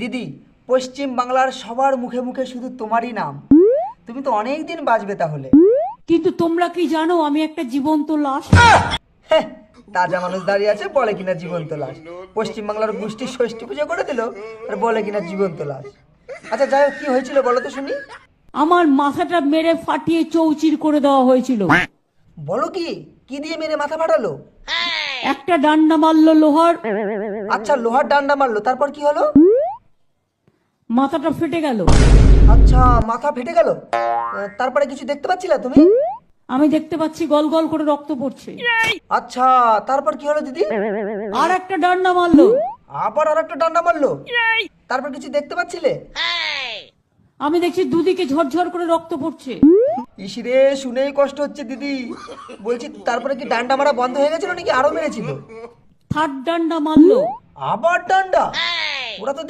দিদি পশ্চিম বাংলার সবার মুখে মুখে শুধু তোমারই নাম। তুমি তো অনেক দিন বাঁচবে তাহলে। কিন্তু তোমরা কি জানো আমি একটা জীবন্ত লাশ? হ্যাঁ, তাজা মানুষ দাঁড়িয়ে আছে বলে কিনা জীবন্ত লাশ। পশ্চিম বাংলার গোষ্ঠী ষষ্ঠী পুজো করে দিল আর বলে কিনা জীবন্ত লাশ। আচ্ছা যাই হোক কি হয়েছিল বলো তো শুনি। আমার মাথাটা মেরে ফাটিয়ে চৌচির করে দেওয়া হয়েছিল। বলো কি কি দিয়ে মেরে মাথা ফাটালো? একটা ডান্ডা মারলো লোহার। আচ্ছা লোহার ডান্ডা মারলো তারপর কি হলো? মাথাটা ফেটে গেল। আচ্ছা মাথা ফেটে গেল? তারপরে কিছু দেখতে পাচ্ছিলা তুমি? আমি দেখতে পাচ্ছি গল গল করে রক্ত পড়ছে। আচ্ছা তারপর কি হলো দিদি? আর একটা ডান্ডা মারলো। আবার আর একটা ডান্ডা মারলো? তারপর কিছু দেখতে পাচ্ছিলে? আমি দেখছি দুদিকে ঝরঝর করে রক্ত পড়ছে। ইসিরে শুনেই কষ্ট হচ্ছে দিদি। বলছি তারপরে কি ডান্ডা মারা বন্ধ হয়ে গেছিল নাকি আরও মেরেছিল? থার্ড ডান্ডা মারলো। আবার ডান্ডা? ওরা তো